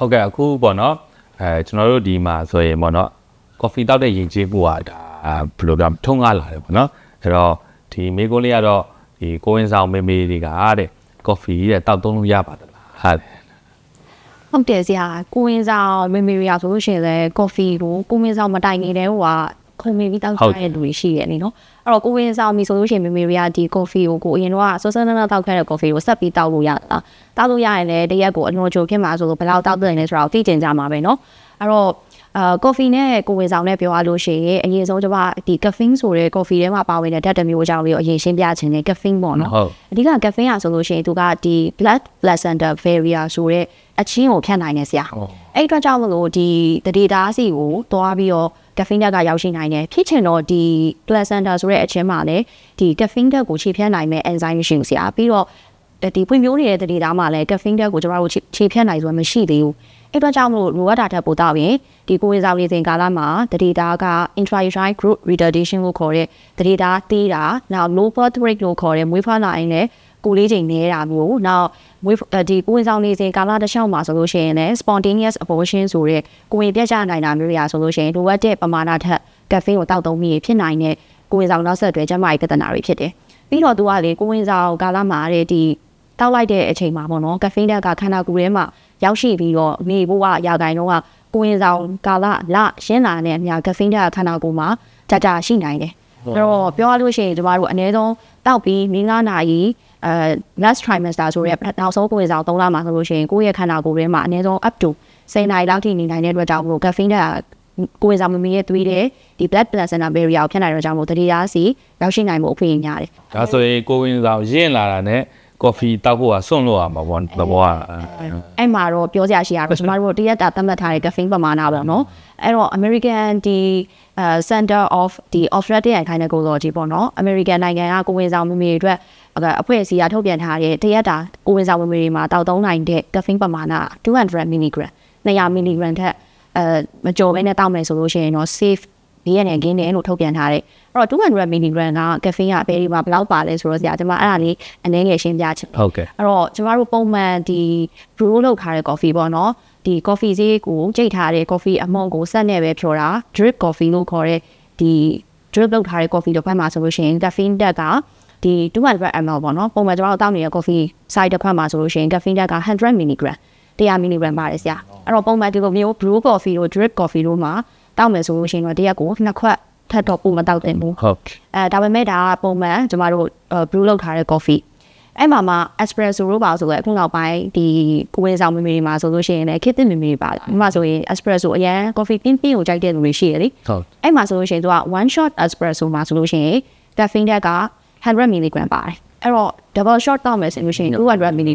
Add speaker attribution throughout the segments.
Speaker 1: ဟုတ်ကဲ့အခုပေါ့နော်အဲကျွန်တော်တို့ဒီမှာဆိုရင်ပေါ့နော်ကော်ဖီတောက်တဲ့ယဉ်ကျေးမှုကဒါဘယ်လိုပြောမလဲထုံးကားလာတယ်ပေါ့နော်အဲ့တော့ဒီမေကွန်းလေးကတော့ဒီကိုဝင်ဆောင်မေမေတွေကတဲ့ကော်ဖီတဲ့တောက်သုံးလို့ရပါသလားဟုတ်တယ်
Speaker 2: ဟုတ်တယ်ဆရာကိုဝင်ဆောင်မေမေရီယာဆိုလို့ရှိရင်လည်းကော်ဖီကိုကိုဝင်ဆောင်မတိုင်နေတဲ့ဟိုက ခုံမေပြီးတောက်ကြတဲ့လူတွေရှိတယ်နိနော်အဲ့တော့ကိုဝင်ဆောင်ပြီဆိုလို့ရှိရင်မေမေရီယာဒီကော်ဖီကိုကိုအရင်တော့ဆောဆန်းနန်းတောက်ခဲ့တဲ့ကော်ဖီကိုဆက်ပြီးတောက်လို့ရတာတောက်လို့ရရင်လည်းတရက်ကိုအလွန်ကြိုဖြစ်မှာဆိုလို့ဘယ်လောက်တောက်တဲ့လဲဆိုတော့သိကျင်ကြမှာပဲနော်အဲ့တော့အာကော်ဖီနဲ့ကိုဝင်ဆောင်နဲ့ပြောရလို့ရှိရင်အရင်ဆုံးကျွန်မဒီ caffeine ဆိုတဲ့ကော်ဖီထဲမှာပါဝင်တဲ့ဓာတ်တစ်မျိုးအကြောင်းလေးကိုအရင်ရှင်းပြချင်တယ် caffeine ပေါ့နော်
Speaker 1: ဟုတ်
Speaker 2: အဓိက caffeine อ่ะဆိုလို့ရှိရင်သူကဒီ blood placenta barrier ဆိုတဲ့အချင်းကိုဖြတ်နိုင်နေဆရာ
Speaker 1: ဟုတ်
Speaker 2: အဲ့အတွက်ကြောင့်မလို့ဒီတတိတားစီကိုတွားပြီးတော့ caffeine ဓာတ်ကရောက်ရှိနိုင်တယ်ဖြစ်ချင်တော့ဒီ placenta ဆိုတဲ့အချင်းမှာလည်းဒီ caffeine ဓာတ်ကိုခြေဖြတ်နိုင်မဲ့ enzyme ရှိဘူးဆရာပြီးတော့ဒီပွင့်မျိုးနေတဲ့တတိတားမှာလည်း caffeine ဓာတ်ကိုကျမတို့ခြေဖြတ်နိုင်ဆိုတာမရှိသေးဘူးအဲ့အတွက်ကြောင့်မလို့လိုအပ်တာထက်ပိုတော့ရင်ဒီကိုယ်ရေးဆောင်နေစဉ်ကာလမှာတတိတားက intrauterine growth retardation ကိုခေါ်တဲ့တတိတားသေးတာနောက် low birth rate လို့ခေါ်တဲ့မွေးဖွားလာရင်လည်း ကိုလေးချိန်နေတာမျိုးနောက်မွေးအဲ့ဒီကိုယ်ရေးဆောင်နေစဉ်ကာလတစ်လျှောက်မှာဆိုလို့ရှိရင်လည်း spontaneous abortion ဆိုတဲ့ကိုယ်ရင်ပြတ်ကျနိုင်တာမျိုးတွေရာဆိုလို့ရှိရင်လိုအပ်တဲ့ပမာဏထက် caffeine ကိုတောက်သုံးမိဖြစ်နိုင်တဲ့ကိုယ်ရင်ဆောင်နောက်ဆက်တွဲကျန်းမာရေးပြဿနာတွေဖြစ်တယ်ပြီးတော့သူကလေကိုယ်ရင်ဆောင်ကာလမှာတဲ့ဒီတောက်လိုက်တဲ့အချိန်မှာပေါ့နော် caffeine ဓာတ်ကခန္ဓာကိုယ်ထဲမှာရောက်ရှိပြီးတော့နေဖို့ကရာဂိုင်တော့ကကိုယ်ရင်ဆောင်ကာလလရှင်းလာတဲ့အများ caffeine ဓာတ်ကခန္ဓာကိုယ်မှာကြာကြာရှိနိုင်တယ်အဲ့တော့ပြောရလို့ရှိရင်ကျမတို့အနည်းဆုံးတောက်ပြီး9နာရီ အဲ last trimester ဆိုရဲနောက်ဆုံးကိုယ်စား3လမှာဆိုလို့ရှိရင်ကိုယ့်ရဲ့ခန္ဓာကိုယ်ထဲမှာအနည်းဆုံး up to 10နာရီလောက်ထိနေနိုင်တဲ့အတွက်ကြောင့်မို့ caffeine ကကိုယ်စားမမီရဲ့သွေးတဲ့ဒီ blood placenta barrier ကိုဖျက်နိုင်တော့ကြောင့်မို့တတိယစီရောက်ရှိနိုင်မှုအခွင့်အရေးများတယ်။
Speaker 1: ဒါဆိုရင်ကိုယ်ဝင်ဆောင်ရင့်လာတာနဲ့ကော်ဖီတောက်ဖို့ကစွန့်လို့ရမှာပေါ့သဘောက
Speaker 2: အဲ့မှာတော့ပြောစရာရှိရတော့ကျွန်တော်တို့တရက်တာသတ်မှတ်ထားတဲ့ caffeine ပမာဏပေါ့နော်အဲ့တော့ American ဒီ center of the obstetric and gynecology ပေါ့နော် American နိုင်ငံကကိုယ်ဝန်ဆောင်မိမိတွေအတွက် အဖွဲ့အစည်းအထုတ်ပြန်ထားတဲ့တရက်တာကိုဝင်ဆောင်မမေတွေမှာတောက်သုံးနိုင်တဲ့ caffeine ပမာဏ200 mg 200 mg ထက်အဲမကျော်ဘဲနဲ့တောက်မယ်ဆိုလို့ရှိရင်တော့ safe ဘေးရန်ကင်းတယ်လို့ထုတ်ပြန်ထားတယ်အဲ့တော့200 mg က caffeine ကဘယ်ဒီမှာဘယ်လောက်ပါလဲဆိုတော့ဆရာကျွန်မအဲ့ဒါလေးအနည်းငယ်ရှင်းပြချင်တယ်
Speaker 1: ဟုတ်ကဲ့
Speaker 2: အဲ့တော့ကျမတို့ပုံမှန်ဒီ brew လုပ်ထားတဲ့ coffee ပေါ့နော်ဒီ coffee ဈေးကိုကြိတ်ထားတဲ့ coffee အမုံကိုဆက်နဲ့ပဲဖြောတာ drip coffee လို့ခေါ်တဲ့ဒီ drip လုပ်ထားတဲ့ coffee တစ်ဖက်မှာဆိုလို့ရှိရင် caffeine တက်က ဒီ 200 ml ပေါ့နော်ပုံမှန်ကျမတို့တောက်နေတဲ့ coffee size တစ်ဖက်မှာဆိုလို့ရှိရင် caffeine တက်က 100 mg 100 mg ပါတယ်ဆရာအဲ့တော့ပုံမှန်ဒီလိုမျိုး brew coffee တို့ drip coffee တို့မှာတောက်မယ်ဆိုလို့ရှိရင်တော့တရက်ကိုနှစ်ခွက်ထပ်တော့ပုံမတောက်သင့်ဘူး
Speaker 1: ဟုတ်
Speaker 2: အဲဒါပေမဲ့ဒါကပုံမှန်ကျမတို့ brew လုပ်ထားတဲ့ coffee အဲ့မှာမှ espresso လို့ပါဆိုတော့အခုနောက်ပိုင်းဒီကိုဝင်ဆောင်မမေတွေမှာဆိုလို့ရှိရင်လည်းခေတ်သစ်မမေတွေပါဒီမှာဆိုရင် espresso အရန် coffee ပင်းပင်းကိုကြိုက်တဲ့လူတွေရှိရလေ
Speaker 1: ဟုတ်
Speaker 2: အဲ့မှာဆိုလို့ရှိရင်သူက one shot espresso မှာဆိုလို့ရှိရင် caffeine တက်က 100 mg ပါတယ်အဲ့တော့ double shot တောက်မယ်ဆိုလို့ရှိရင်200 mg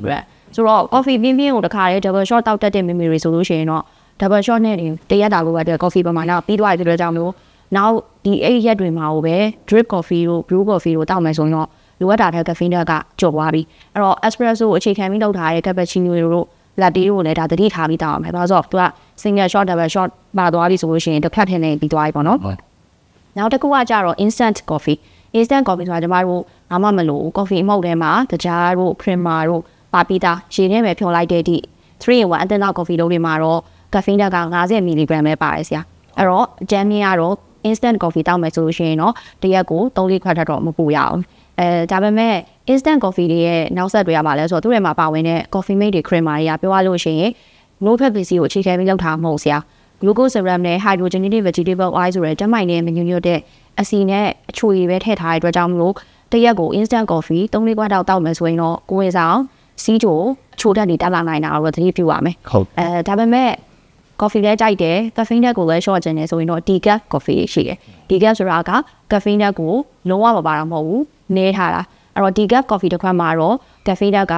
Speaker 2: ဆိုတော့ coffee ပင်းပင်းကိုတစ်ခါလေ double shot တောက်တတ်တဲ့ mg တွေဆိုလို့ရှိရင်တော့ double shot နဲ့တရက်တာကိုပဲတဲ့ coffee ပမာဏပြီးသွားတဲ့အတွက်ကြောင့်လို့နောက်ဒီအဲ့ရက်တွေမှာပဲ drip coffee တို့ brew coffee တို့တောက်မယ်ဆိုရင်တော့လိုအပ်တာတဲ့ caffeine တက်ကကျော်သွားပြီအဲ့တော့ espresso ကိုအခြေခံပြီးလုပ်ထားတဲ့ cappuccino တို့ latte တို့လည်းဒါတတိထားပြီးတောက်အောင်မယ်ဘာလို့ဆိုတော့သူက single shot double shot ပါသွားပြီဆိုလို့ရှိရင်တစ်ဖက်ထင်းနေပြီးသွားပြီပေါ့နော်နောက်တစ်ခုကကြတော့ instant coffee instant coffee ဆိုတာကျမတို့ဘာမှမလို့ coffee အမှုတ်ထဲမှာတကြားတို့ creamer တို့ပါပီတာရေထဲမှာဖြော်လိုက်တဲ့ဒီ3 in 1အတင်းတော့ coffee လုံးတွေမှာတော့ caffeine တက်က50 mg ပဲပါတယ်ဆရာအဲ့တော့အကြမ်းမြင်ကတော့ instant coffee တောက်မယ်ဆိုလို့ရှိရင်တော့တရက်ကို3လိခွက်ထက်တော့မပူရအောင်အဲဒါပေမဲ့ instant coffee တွေရဲ့နောက်ဆက်တွဲရပါလဲဆိုတော့သူတွေမှာပါဝင်တဲ့ coffee mate တွေ creamer တွေကပြောရလို့ရှိရင် low fat ပစ္စည်းကိုအခြေခံပြီးလုပ်ထားမှာမဟုတ်ဆရာ glucose serum နဲ့ hydrogenated vegetable oil ဆိုတဲ့ဓာတ်မိုင်နဲ့မညွတ်ညွတ်တဲ့အစီနဲ့အချွေပဲထည့်ထားတဲ့အတွက်ကြောင့်မလို့တရက်ကို instant coffee 3လေးခွက်တောက်တောက်မယ်ဆိုရင်တော့ကိုယ်ဝင်ဆောင်စီးချိုအချိုတက်နေတက်လာနိုင်တာတော့သတိပြုပါမယ်
Speaker 1: ဟုတ်
Speaker 2: အဲဒါပေမဲ့ coffee လည်းကြိုက်တယ် caffeine တက်ကိုလည်း short ကျင်တယ်ဆိုရင်တော့ decaf coffee ရှိတယ် decaf ဆိုတာက caffeine တက်ကိုလုံးဝမပါတာမဟုတ်ဘူးနည်းထားတာအဲ့တော့ decaf coffee တစ်ခွက်မှာတော့ caffeine တက်က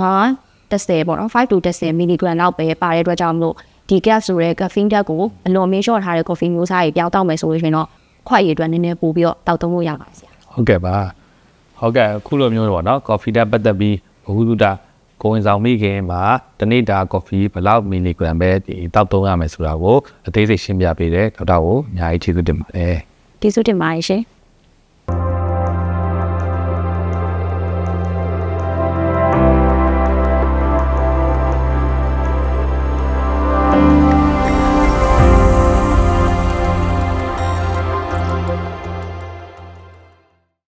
Speaker 2: 9 10ပေါ့နော်5 to 10 mg လောက်ပဲပါတဲ့အတွက်ကြောင့်မလို့ decaf ဆိုတဲ့ caffeine တက်ကိုအလွန်မေးလျှော့ထားတဲ့ coffee မျိုးစားတွေပြောင်းတောက်မယ်ဆိုလို့ရှိရင်တော့ခွက်ရည်အတွက်နည်းနည်းပို့ပြီးတော့တောက်သုံးလို့ရပါဆရာ
Speaker 1: ဟုတ်ကဲ့ပါဟုတ်ကဲ့အခုလိုမျိုးပေါ့နော်ကော်ဖီတက်ပတ်သက်ပြီးဘဝတုဒကိုဝင်ဆောင်မိခင်မှာတနေ့တာကော်ဖီဘယ်လောက်မီလီဂရမ်ပဲဒီတောက်သုံးရမယ်ဆိုတာကိုအသေးစိတ်ရှင်းပြပေးတယ်ဒေါက်တာကိုအများကြီးကျေးဇူးတင်ပါတယ်
Speaker 2: ကျေးဇူးတင်ပါတယ်ရှင်